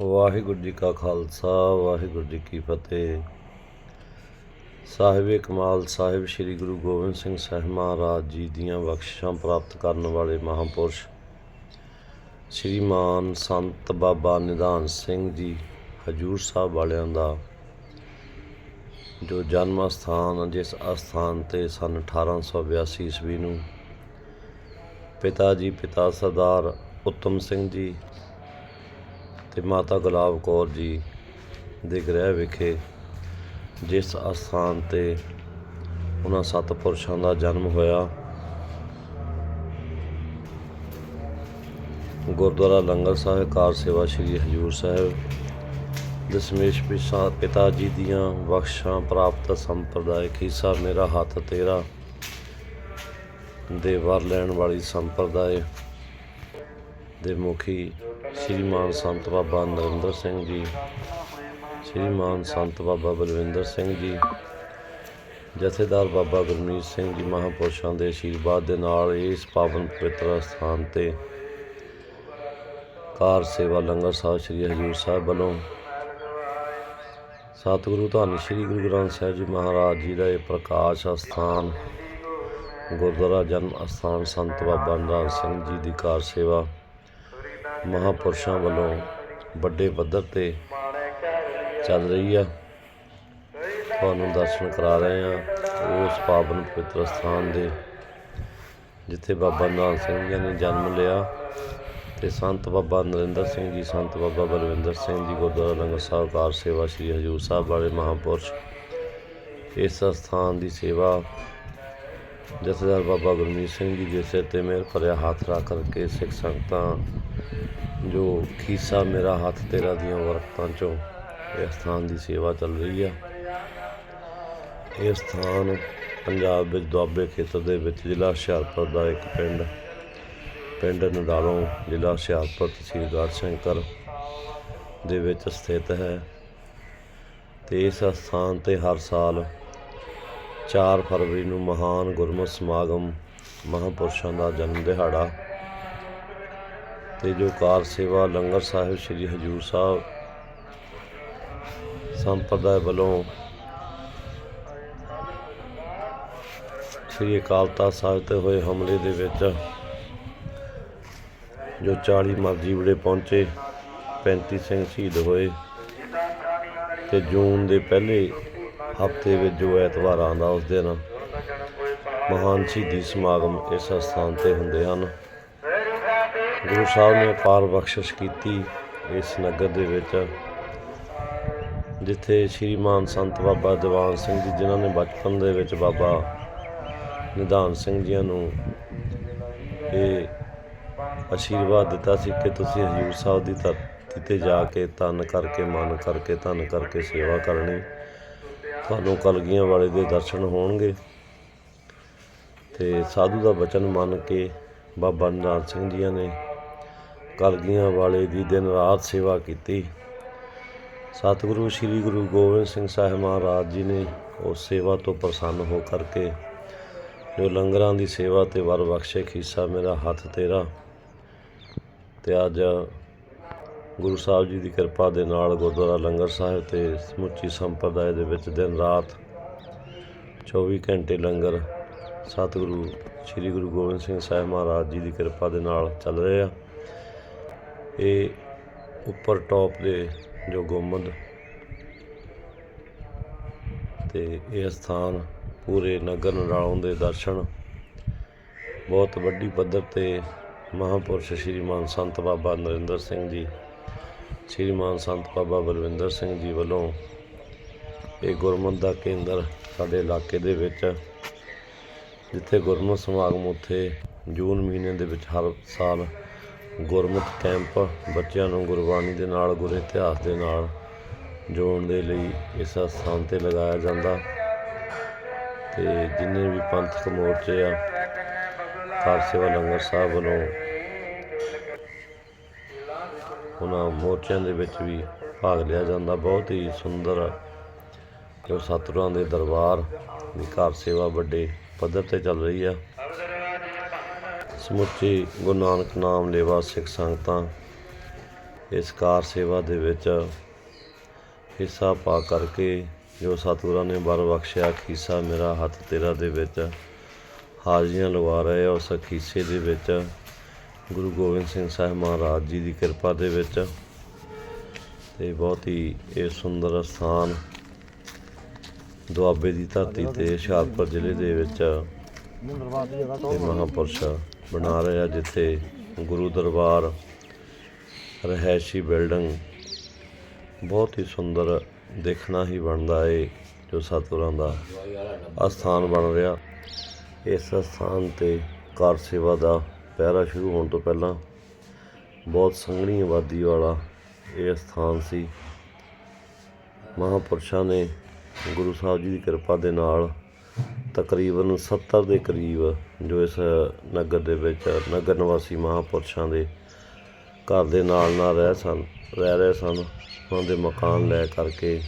ਵਾਹਿਗੁਰੂ ਜੀ ਕਾ ਖਾਲਸਾ, ਵਾਹਿਗੁਰੂ ਜੀ ਕੀ ਫਤਿਹ। ਸਾਹਿਬੇ ਕਮਾਲ, ਸਾਹਿਬ ਸ੍ਰੀ ਗੁਰੂ ਗੋਬਿੰਦ ਸਿੰਘ ਸਾਹਿਬ ਮਹਾਰਾਜ ਜੀ ਦੀਆਂ ਬਖਸ਼ਿਸ਼ਾਂ ਪ੍ਰਾਪਤ ਕਰਨ ਵਾਲੇ ਮਹਾਪੁਰਸ਼ ਸ਼੍ਰੀਮਾਨ ਸੰਤ ਬਾਬਾ ਨਿਧਾਨ ਸਿੰਘ ਜੀ, ਹਜੂਰ ਸਾਹਿਬ ਵਾਲਿਆਂ ਦਾ, ਜੋ ਜਨਮ ਸਥਾਨ ਜਿਸ ਅਸਥਾਨ ਤੇ ਸਨ 1882 ਈਸਵੀ ਨੂੰ, ਪਿਤਾ ਜੀ, ਪਿਤਾ ਸਰਦਾਰ ਉੱਤਮ ਸਿੰਘ ਜੀ ਅਤੇ ਮਾਤਾ ਗੁਲਾਬ ਕੌਰ ਜੀ ਦੇ ਗ੍ਰਹਿ ਵਿਖੇ ਜਿਸ ਅਸਥਾਨ ਤੇ ਉਹਨਾਂ ਸੱਤ ਪੁਰਸ਼ਾਂ ਦਾ ਜਨਮ ਹੋਇਆ, ਗੁਰਦੁਆਰਾ ਲੰਗਰ ਸਾਹਿਬ ਕਾਰ ਸੇਵਾ ਸ੍ਰੀ ਹਜੂਰ ਸਾਹਿਬ ਦਸ਼ਮੇਸ਼ ਪਿਸਾ, ਪਿਤਾ ਜੀ ਦੀਆਂ ਬਖਸ਼ਾਂ ਪ੍ਰਾਪਤ ਸੰਪਰਦਾਇਕ ਹਿੱਸਾ ਮੇਰਾ ਹੱਥ ਤੇਰਾ ਦੇ ਵਰ ਲੈਣ ਵਾਲੀ ਸੰਪਰਦਾਇ ਦੇ ਮੁਖੀ ਸ਼੍ਰੀਮਾਨ ਸੰਤ ਬਾਬਾ ਨਰਿੰਦਰ ਸਿੰਘ ਜੀ ਸ਼੍ਰੀਮਾਨ ਸੰਤ ਬਾਬਾ ਬਲਵਿੰਦਰ ਸਿੰਘ ਜੀ, ਜਥੇਦਾਰ ਬਾਬਾ ਗੁਰਮੀਤ ਸਿੰਘ ਜੀ ਮਹਾਪੁਰਸ਼ਾਂ ਦੇ ਆਸ਼ੀਰਵਾਦ ਦੇ ਨਾਲ ਇਸ ਪਾਵਨ ਪਵਿੱਤਰ ਸਥਾਨ ਤੇ ਕਾਰ ਸੇਵਾ ਲੰਗਰ ਸਾਹਿਬ ਸ੍ਰੀ ਹਜੂਰ ਸਾਹਿਬ ਵੱਲੋਂ ਸਤਿਗੁਰੂ ਧੰਨ ਸ੍ਰੀ ਗੁਰੂ ਗ੍ਰੰਥ ਸਾਹਿਬ ਜੀ ਮਹਾਰਾਜ ਜੀ ਦਾ ਇਹ ਪ੍ਰਕਾਸ਼ ਅਸਥਾਨ, ਗੁਰਦੁਆਰਾ ਜਨਮ ਅਸਥਾਨ ਸੰਤ ਬਾਬਾ ਨਿਧਾਨ ਸਿੰਘ ਜੀ ਦੀ ਕਾਰ ਸੇਵਾ ਮਹਾਪੁਰਸ਼ਾਂ ਵੱਲੋਂ ਵੱਡੇ ਪੱਧਰ ਤੇ ਚੱਲ ਰਹੀ ਆ। ਤੁਹਾਨੂੰ ਦਰਸ਼ਨ ਕਰਾ ਰਹੇ ਆ ਉਸ ਪਾਵਨ ਪਵਿੱਤਰ ਸਥਾਨ ਦੇ, ਜਿੱਥੇ ਬਾਬਾ ਨਾਨਕ ਸਿੰਘ ਜੀ ਨੇ ਜਨਮ ਲਿਆ ਤੇ ਸੰਤ ਬਾਬਾ ਨਰਿੰਦਰ ਸਿੰਘ ਜੀ, ਸੰਤ ਬਾਬਾ ਬਲਵਿੰਦਰ ਸਿੰਘ ਜੀ, ਗੁਰਦੁਆਰਾ ਲੰਗਰ ਸਾਹਿਬ, ਕਾਰ ਸੇਵਾ ਸ੍ਰੀ ਹਜੂਰ ਸਾਹਿਬ ਵਾਲੇ ਮਹਾਪੁਰਸ਼। ਇਸ ਸਥਾਨ ਦੀ ਸੇਵਾ ਜਥੇਦਾਰ ਬਾਬਾ ਗੁਰਮੀਤ ਸਿੰਘ ਜੀ ਦੇ ਸਿਰ ਤੇ ਮਿਹਰ ਭਰਿਆ ਹੱਥ ਰੱਖ ਕਰਕੇ ਸਿੱਖ ਸੰਗਤਾਂ ਜੋ ਖੀਸਾ ਮੇਰਾ ਹੱਥ ਤੇਰਾ ਦੀਆਂ ਵਰਕਤਾਂ ਚੋਂ ਇਹ ਸਥਾਨ ਦੀ ਸੇਵਾ ਚੱਲ ਰਹੀ ਆ। ਇਹ ਸਥਾਨ ਪੰਜਾਬ ਵਿੱਚ ਦੁਆਬੇ ਖੇਤਰ ਦੇ ਵਿੱਚ ਜ਼ਿਲ੍ਹਾ ਹੁਸ਼ਿਆਰਪੁਰ ਦਾ ਇੱਕ ਪਿੰਡ ਪਿੰਡ ਨਡਾਲੋਂ, ਜ਼ਿਲ੍ਹਾ ਹੁਸ਼ਿਆਰਪੁਰ ਤਹਿਸੀਲ ਗੜ੍ਹਸ਼ੰਕਰ ਦੇ ਵਿੱਚ ਸਥਿਤ ਹੈ। ਤੇ ਇਸ ਸਥਾਨ ਤੇ ਹਰ ਸਾਲ 4 ਫਰਵਰੀ ਨੂੰ ਮਹਾਨ ਗੁਰਮਤਿ ਸਮਾਗਮ ਮਹਾਪੁਰਸ਼ਾਂ ਦਾ ਜਨਮ ਦਿਹਾੜਾ ਤੇ ਜੋ ਕਾਰ ਸੇਵਾ ਲੰਗਰ ਸਾਹਿਬ ਸ੍ਰੀ ਹਜੂਰ ਸਾਹਿਬ ਸੰਪਰਦਾਇ ਵੱਲੋਂ ਸ੍ਰੀ ਅਕਾਲ ਤਖਤ ਸਾਹਿਬ ਤੇ ਹੋਏ ਹਮਲੇ ਦੇ ਵਿੱਚ ਜੋ 40 ਮਰਜ਼ੀ ਬੜੇ ਪਹੁੰਚੇ 35 ਸਿੰਘ ਸ਼ਹੀਦ ਹੋਏ ਤੇ ਜੂਨ ਦੇ ਪਹਿਲੇ ਹਫ਼ਤੇ ਵਿੱਚ ਜੋ ਐਤਵਾਰ ਆਉਂਦਾ ਉਸ ਦਿਨ ਮਹਾਨ ਸ਼ਹੀਦੀ ਸਮਾਗਮ ਇਸ ਸਥਾਨ ਤੇ ਹੁੰਦੇ ਹਨ। ਗੁਰੂ ਸਾਹਿਬ ਨੇ ਅਪਾਰ ਬਖਸ਼ਿਸ਼ ਕੀਤੀ ਇਸ ਨਗਰ ਦੇ ਵਿੱਚ, ਜਿੱਥੇ ਸ਼੍ਰੀਮਾਨ ਸੰਤ ਬਾਬਾ ਦੀਵਾਨ ਸਿੰਘ ਜੀ, ਜਿਨ੍ਹਾਂ ਨੇ ਬਚਪਨ ਦੇ ਵਿੱਚ ਬਾਬਾ ਨਿਧਾਨ ਸਿੰਘ ਜੀਆਂ ਨੂੰ ਇਹ ਆਸ਼ੀਰਵਾਦ ਦਿੱਤਾ ਸੀ ਕਿ ਤੁਸੀਂ ਹਜੂਰ ਸਾਹਿਬ ਦੀ ਧਰਤੀ ਤੇ ਜਾ ਕੇ ਤਨ ਕਰਕੇ, ਮਨ ਕਰਕੇ, ਧਨ ਕਰਕੇ ਸੇਵਾ ਕਰਨੀ। ਤੁਹਾਨੂੰ ਕਲਗੀਆਂ ਵਾਲੇ ਦੇ ਦਰਸ਼ਨ ਹੋਣਗੇ। ਤੇ ਸਾਧੂ ਦਾ ਬਚਨ ਮੰਨ ਕੇ ਬਾਬਾ ਨਿਧਾਨ ਸਿੰਘ ਜੀਆਂ ਨੇ ਕਲਗੀਆਂ ਵਾਲੇ ਦੀ ਦਿਨ ਰਾਤ ਸੇਵਾ ਕੀਤੀ। ਸਤਿਗੁਰੂ ਸ੍ਰੀ ਗੁਰੂ ਗੋਬਿੰਦ ਸਿੰਘ ਸਾਹਿਬ ਮਹਾਰਾਜ ਜੀ ਨੇ ਉਸ ਸੇਵਾ ਤੋਂ ਪ੍ਰਸੰਨ ਹੋ ਕਰਕੇ ਜੋ ਲੰਗਰਾਂ ਦੀ ਸੇਵਾ ਤੇ ਵਰ ਬਖਸ਼ੇ ਖੀਸਾ ਮੇਰਾ ਹੱਥ ਤੇਰਾ ਤੇ ਅੱਜ ਗੁਰੂ ਸਾਹਿਬ ਜੀ ਦੀ ਕਿਰਪਾ ਦੇ ਨਾਲ ਗੁਰਦੁਆਰਾ ਲੰਗਰ ਸਾਹਿਬ ਤੇ ਸਮੁੱਚੀ ਸੰਪਰਦਾਇ ਦੇ ਵਿੱਚ ਦਿਨ ਰਾਤ 24 ਘੰਟੇ ਲੰਗਰ ਸਤਿਗੁਰੂ ਸ੍ਰੀ ਗੁਰੂ ਗੋਬਿੰਦ ਸਿੰਘ ਸਾਹਿਬ ਮਹਾਰਾਜ ਜੀ ਦੀ ਕਿਰਪਾ ਦੇ ਨਾਲ ਚੱਲ ਰਿਹਾ ਇਹ ਉੱਪਰ ਟੌਪ ਦੇ ਜੋ ਗੁੰਮਦ ਤੇ ਇਹ ਸਥਾਨ ਪੂਰੇ ਨਗਰ ਨਰਾਲੋਂ ਦੇ ਦਰਸ਼ਨ। ਬਹੁਤ ਵੱਡੀ ਪੱਧਰ ਤੇ ਮਹਾਪੁਰਸ਼ ਸ਼੍ਰੀਮਾਨ ਸੰਤ ਬਾਬਾ ਨਰਿੰਦਰ ਸਿੰਘ ਜੀ, ਸ਼੍ਰੀਮਾਨ ਸੰਤ ਬਾਬਾ ਬਲਵਿੰਦਰ ਸਿੰਘ ਜੀ ਵੱਲੋਂ ਇਹ ਗੁਰਮਤਿ ਦਾ ਕੇਂਦਰ ਸਾਡੇ ਇਲਾਕੇ ਦੇ ਵਿੱਚ, ਜਿੱਥੇ ਗੁਰਮਤਿ ਸਮਾਗਮ ਉੱਥੇ ਜੂਨ ਮਹੀਨੇ ਦੇ ਵਿੱਚ ਹਰ ਸਾਲ ਗੁਰਮਤਿ ਕੈਂਪ ਬੱਚਿਆਂ ਨੂੰ ਗੁਰਬਾਣੀ ਦੇ ਨਾਲ, ਗੁਰ ਇਤਿਹਾਸ ਦੇ ਨਾਲ ਜੋੜਨ ਦੇ ਲਈ ਇਸ ਸਥਾਨ ਤੇ ਲਗਾਇਆ ਜਾਂਦਾ। ਤੇ ਜਿੰਨੇ ਵੀ ਪੰਥਕ ਮੋਰਚੇ ਆ ਕਾਰ ਸੇਵਾ ਲੰਗਰ ਸਾਹਿਬ ਵੱਲੋਂ ਉਹਨਾਂ ਮੋਰਚਿਆਂ ਦੇ ਵਿੱਚ ਵੀ ਭਾਗ ਲਿਆ ਜਾਂਦਾ। ਬਹੁਤ ਹੀ ਸੁੰਦਰ ਜੋ ਸਤਿਗੁਰਾਂ ਦੇ ਦਰਬਾਰ ਦੀ ਕਾਰ ਸੇਵਾ ਵੱਡੇ ਪੱਧਰ ਤੇ ਚੱਲ ਰਹੀ ਆ। ਸਮੁੱਚੀ ਗੁਰੂ ਨਾਨਕ ਨਾਮ ਲੇਵਾ ਸਿੱਖ ਸੰਗਤਾਂ ਇਸ ਕਾਰ ਸੇਵਾ ਦੇ ਵਿੱਚ ਹਿੱਸਾ ਪਾ ਕਰਕੇ ਜੋ ਸਤਿਗੁਰਾਂ ਨੇ ਬਰ ਬਖਸ਼ਿਆ ਖੀਸਾ ਮੇਰਾ ਹੱਥ ਤੇਰਾ ਦੇ ਵਿੱਚ ਹਾਜ਼ਰੀਆਂ ਲਵਾ ਰਹੇ ਆ ਉਸ ਖੀਸੇ ਦੇ ਵਿੱਚ ਗੁਰੂ ਗੋਬਿੰਦ ਸਿੰਘ ਸਾਹਿਬ ਮਹਾਰਾਜ ਜੀ ਦੀ ਕਿਰਪਾ ਦੇ ਵਿੱਚ ਤੇ ਬਹੁਤ ਹੀ ਇਹ ਸੁੰਦਰ ਸਥਾਨ ਦੁਆਬੇ ਦੀ ਧਰਤੀ ਤੇ ਹੁਸ਼ਿਆਰਪੁਰ ਜ਼ਿਲ੍ਹੇ ਦੇ ਵਿੱਚ ਮਹਾਂਪੁਰਸ਼ ਬਣਾ ਰਿਹਾ ਜਿੱਥੇ ਗੁਰੂ ਦਰਬਾਰ ਰਹਿائشੀ ਬਿਲਡਿੰਗ ਬਹੁਤ ਹੀ ਸੁੰਦਰ ਦੇਖਣਾ ਹੀ ਬਣਦਾ ਏ, ਜੋ ਸਤਿਗੁਰਾਂ ਦਾ ਅਸਥਾਨ ਬਣ ਰਿਹਾ। ਇਸ ਅਸਥਾਨ ਤੇ ਕਾਰ ਸੇਵਾ ਦਾ ਪਹਿਰਾ ਸ਼ੁਰੂ ਹੋਣ ਤੋਂ ਪਹਿਲਾਂ ਬਹੁਤ ਸੰਘਣੀ ਆਬਾਦੀ ਵਾਲਾ ਇਹ ਸਥਾਨ ਸੀ। ਮਹਾਪੁਰਸ਼ਾਂ ਨੇ ਗੁਰੂ ਸਾਹਿਬ ਜੀ ਦੀ ਕਿਰਪਾ ਦੇ ਨਾਲ ਤਕਰੀਬਨ 70 ਦੇ ਕਰੀਬ ਜੋ ਇਸ ਨਗਰ ਦੇ ਵਿੱਚ ਨਗਰ ਨਿਵਾਸੀ ਮਹਾਂਪੁਰਸ਼ਾਂ ਦੇ ਘਰ ਦੇ ਨਾਲ ਨਾਲ ਰਹਿ ਸਨ, ਰਹਿ ਰਹੇ ਸਨ। ਉਹਨਾਂ ਦੇ ਮਕਾਨ ਲੈ ਕਰਕੇ